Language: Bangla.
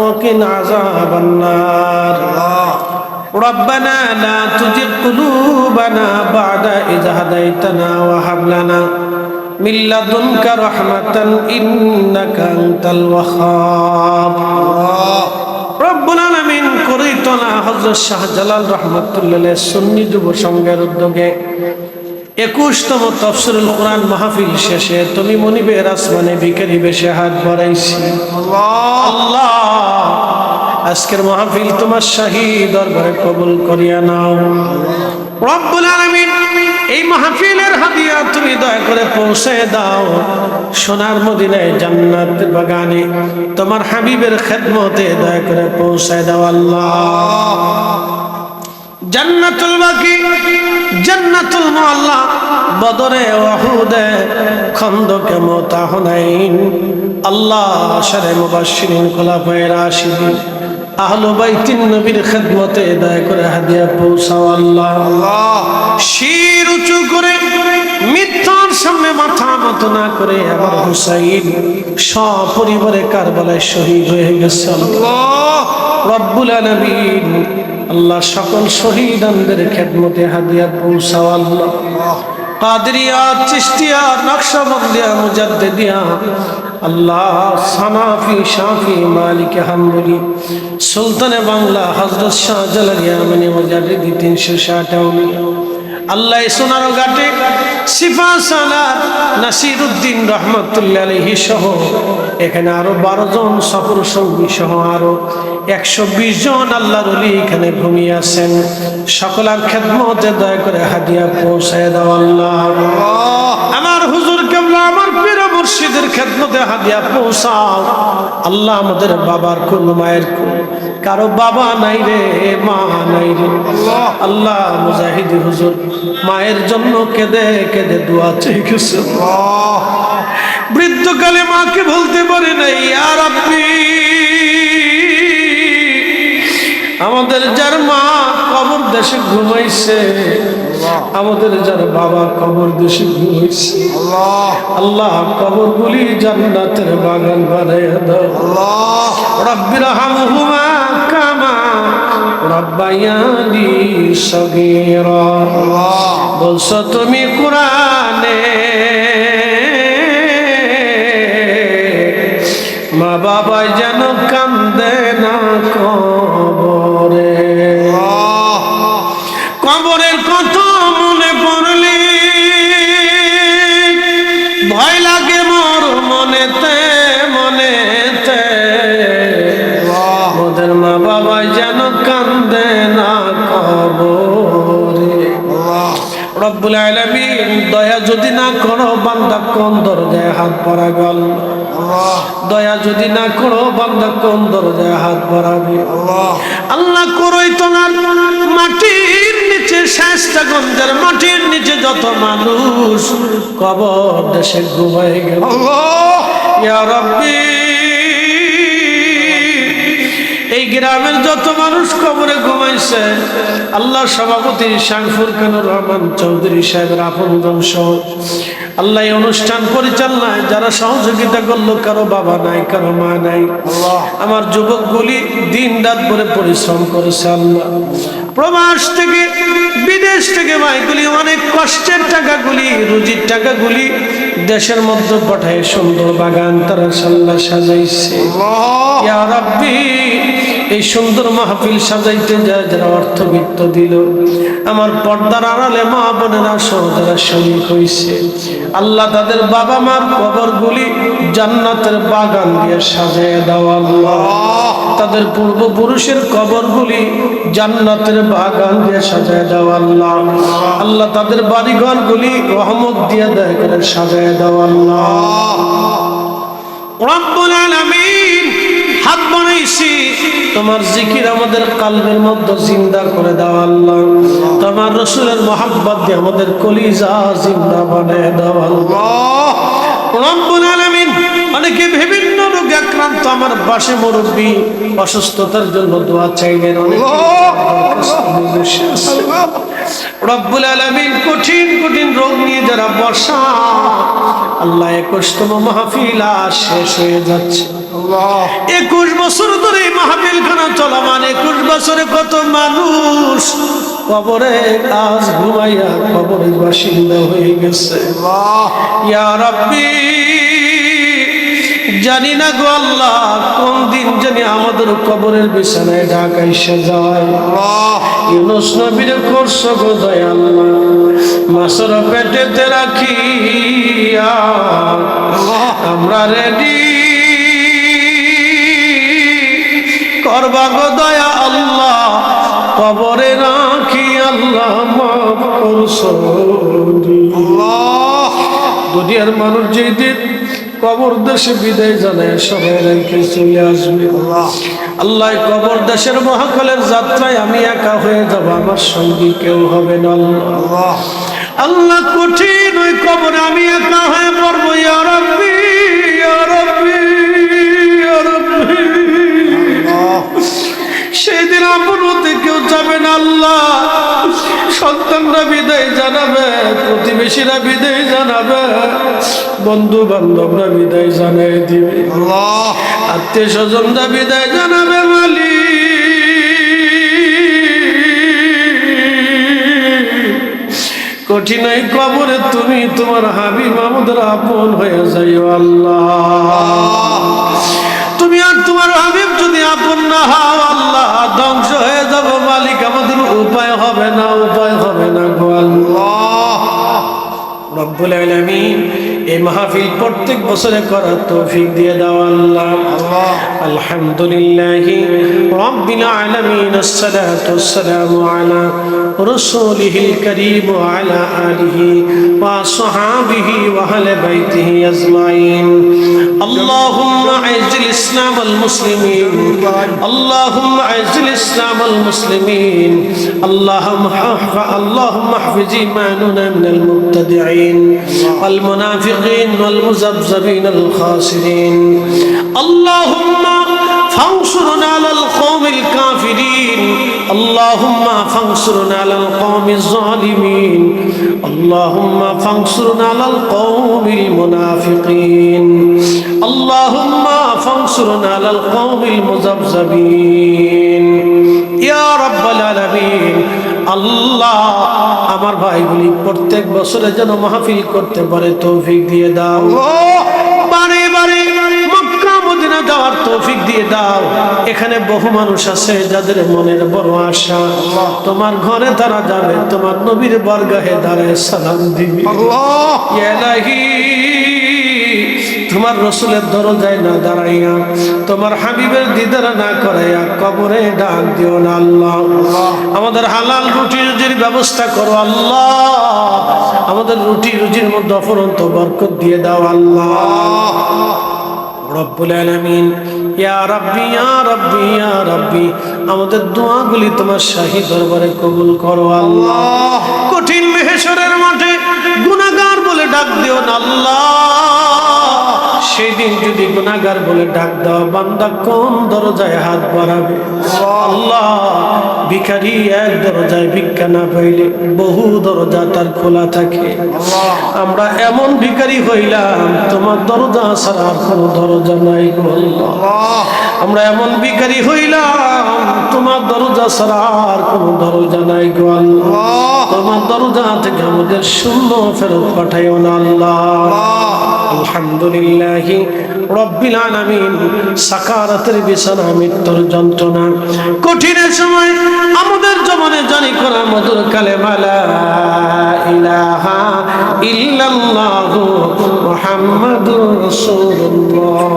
وقنا عذاب النار ربنا لا تزغ قلوبنا بعد إذ هديتنا وهب لنا من لدنك رحمة إنك أنت الوهاب রব্বুল আলামিন করিতনা হযরত শাহজালাল রাহমাতুল্লাহ সুন্নি যুব সংঘের উদ্যোগে একুশতম তফসিরুল কোরআন মাহফিল শেষে তুমি মনিবের আসমানে ভিখারি বেশে হাত বাড়াইছি। আজকের মাহফিল তোমার শাহী দরবারে কবুল করিয়া নাও। রব্বুল আলামিন এই মাহফিলের হাদিয়া তুমি দয়া করে পৌঁছে দাও। সোনার মদিনায় জান্নাত বাগানে তোমার হাবিবের খেদমতে দয়া করে পৌঁছে দাও আল্লাহ। জান্নাতুল বাকি জান্নাতুল মুআল্লা বদরে ওহুদে খন্দকে মোতাহনাইন। আল্লাহ শারে মুবাশশিরিন খোলাফায়ে রাশিদিন। আহলে বাইতিন নবীর খেদমতে দয়া করে হাদিয়া পৌঁছাও আল্লাহ। আল্লাহ। শির উঁচু করে মিথ্যার সামনে মাথা মতো না করে আমার হুসাইন সপরিবারে কারবালায় শহীদ হয়ে গেছে আল্লাহ। রব্বুল আলামিন আল্লাহ সকল শহীদানদের খেদমতে হাদিয়া পৌঁছাও আল্লাহ কাদরিয়া চিস্তিয়া নকশবন্দিয়া মুজাদ্দিদিয়া আল্লাহ সানাফি শাফি মালিক হাম্বলি সুলতানে বাংলা হজরত শাহ জালালিয়া মানে মুজাদ্দিদি তিনশো ষাট আল্লাহ সোনার ঘাটে সিফা সালা নাসির উদ্দিন রহমতুল্লাহ আলহি সহ এখানে আরও বারো জন সফর সঙ্গী সহ আরও একশো বিশ জন আল্লাহর এখানে ঘুমিয়ে আছেন। সকলার খেদমতে দয়া করে হাদিয়া পৌঁছায় দাও আল্লাহ। আমার হুজুর কেমন আমার মুর্শিদের খেদমতে হাদিয়া পৌঁছাও। আল্লাহ আমাদের বাবার কোন মায়ের কোন কারও বাবা নাই রে মা নাই রে। আল্লাহ। মুজাহিদি হুজুর মায়ের জন্য কেঁদে কেঁদে দোয়া চেয়ে গেছে। বৃদ্ধকালে মাকে বলতে পারে নাই আর আপনি আমাদের যার মা কবর দেশে ঘুমাইছে আমাদের যার বাবা কবর দেশে ঘুমাইছে আল্লাহ। কবর গুলি জান্নাতের বাগান বানাইয়া দাও। রব্বির হামহুমা কামা রব্বায়ানি সগীরা। বলছো তুমি কোরআনে মা বাবা যেন কান্দে না কবরে হাত পরা গল। দয়া যদি না করো বান্দা কোন দরজায় হাত পরাবে আল্লাহ। করই তোমার মাটির নিচে শেষটা গঞ্জের মাটির নিচে যত মানুষ কবর দেশে ঘুমাই গেল। রব্বি এই গ্রামের যত মানুষ কবরে ঘুমাইছে আল্লাহ সভাপতি শাংফুর খানুর রহমান চৌধুরী সাহেবের আপন বংশ। আল্লাহ এই অনুষ্ঠান পরিচালনায় যারা সহযোগিতা করল কারও বাবা নাই কারও মা নাই। আমার যুবকগুলি দিন রাত ভরে পরিশ্রম করেছে আল্লাহ। প্রবাস থেকে বিদেশ থেকে ভাইগুলি অনেক কষ্টের টাকাগুলি রুজির টাকাগুলি দেশের মধ্যে পাঠায় সুন্দর বাগান তারা সাল্লাহ সাজাইছে। এই সুন্দর মাহফিল সাজাইতে যায় যারা অর্থবিত্ত দিল। আমার পর্দার আড়ালে মা বোনেরা সহ যারা শরীর হয়েছে আল্লাহ তাদের বাবা মার কবরগুলি জান্নাতের বাগান দিয়ে সাজিয়ে দাও আল্লাহ। তাদের পূর্বপুরুষের কবরগুলি জান্নাতের বাগান দিয়ে সাজায় দাও আল্লাহ। আল্লাহ। তাদের বাড়িঘরগুলি রহমত দিয়ে দেয় করে সাজায় দাও আল্লাহ। রব্বুল আলামিন তোমার জিকির আমাদের কালবের মধ্যে জিন্দা করে দাও আল্লাহ। তোমার রসুলের মোহাব্বত দিয়ে আমাদের কলিজা জিন্দা বানায় দাও আল্লাহ। রব্বুল আলামিন অনেকে বিভিন্ন রোগে আক্রান্ত আমার পাশে মুরব্বী অসুস্থতার জন্য দোয়া চাইলেন অনেক রব্বুল আলামিন কঠিন কঠিন রোগ নিয়ে যারা বসা আল্লাহ একুশতম মাহফিল শেষ হয়ে যাচ্ছে। একুশ বছর ধরে এই চলমান একুশ বছরে কত মানুষ কবরে আজ ঘুমাইয়া কবরের বাসিন্দা হয়ে গেছে। জানি না গো আল্লাহ কোন দিন জানি আমাদের কবরের বিছানায় ঢাকা এসে যায়। ইউনুস নবীর করছ গো দয়াল মাসর পেটেতে রাখিয়া আমরা রেডি করবা গো দয়া আল্লাহ। কবরে রাখি আল্লাহ মাফ করছ দুনিয়ার মানুষ যেদিন কবর দেশে বিদায় জানায় সবাই রেখে চলে আসবে। আল্লাহ। কবর দেশের মহাকালের যাত্রায় আমি একা হয়ে যাব আমার সঙ্গী কেউ হবে না আল্লাহ। আল্লাহ। কঠিন ওই কবরে আমি একা হয়ে পড়ব ইয়া হতে কেউ যাবে না আল্লাহ। সন্তানরা বিদায় জানাবে প্রতিবেশীরা বিদায় জানাবে বন্ধু বান্ধবরা বিদায় জানাই দিবে। আত্মীয় স্বজনরা বিদায় জানাবে মালি কঠিনাই কবরে তুমি তোমার হাবিব আমাদের আপন হয়ে যাইও আল্লাহ। তুমি আর তোমার হাবিব যদি আপন না হও আল্লাহ ধ্বংস হয়ে রব্বুল আলামিন এই মাহফিল প্রত্যেক বছরে করার তৌফিক দিয়ে দাও আল্লাহ। আলহামদুলিল্লাহ রব্বিল আলামিন আসসালাতু আলা রাসূলিহিল কারীম ওয়া আলা আলিহি ওয়া সাহাবিহি ওয়া আহলে বাইতিহি আজমাইন। اللهم اعز الإسلام والمسلمين اللهم اعز الإسلام والمسلمين اللهم احفظ اللهم احفظ إيماننا من المبتدعين والمنافقين والمذبذبين الخاسرين. اللهم اللهم فانصرنا على القوم الظالمين اللهم فانصرنا على القوم المنافقين اللهم فانصرنا على القوم المذبذبين يا رب العالمين আল্লাহ আমার ভাইগুলি প্রত্যেক বছরে যেন মাহফিল করতে পারে তৌফিক দিয়ে দাও তৌফিক দিয়ে দাও। এখানে বহু মানুষ আছে যাদের মনের বড় আশা। তোমার ঘরে তারা যাবে তোমার নবীর বরগাহে দাঁড়ায় সালাম দিবি। তোমার রসুলের দরজায় না দাঁড়াইয়া তোমার হাবিবের দিদার না করাইয়া কবরে ডাক দিও না আল্লাহ। আমাদের হালাল রুটি রুজির ব্যবস্থা করো আল্লাহ। আমাদের রুটি রুজির মধ্যে অফরন্ত বরকত দিয়ে দাও আল্লাহ। রব্বুল আলামিন ইয়া রাব্বি ইয়া রাব্বি ইয়া রাব্বি। আমাদের দোয়াগুলি তোমার শাহী দরবারে কবুল করো আল্লাহ। কঠিন মেহেশরের গুনাহগার বলে ডাক দাও, বান্দা কোন দরজায় হাত বাড়াবে? আল্লাহ, ভিখারি এক দরজায় ভিক্ষা না পাইলে বহু দরজা তার খোলা থাকে। আমরা এমন ভিখারি হইলাম, তোমার দরজা ছাড়া কোনো দরজা নাই আমরা এমন ভিখারি হইলাম, তোমার দরজা ছাড়া আর কোনো দরজা নাই গো তোমার দরজা থেকে আমাদের শূন্য ফেরত পাঠাইও না আল্লাহ। আলহামদুলিল্লাহ রব্বিল আলামিন। সাকারাতের বিছানা, মৃত্যুর যন্ত্রণা। কঠিনের সময় আমাদের জমানে জানি করা মধুর কালেমা, লা ইলাহা ইল্লাল্লাহু মুহাম্মাদুর রাসূলুল্লাহ।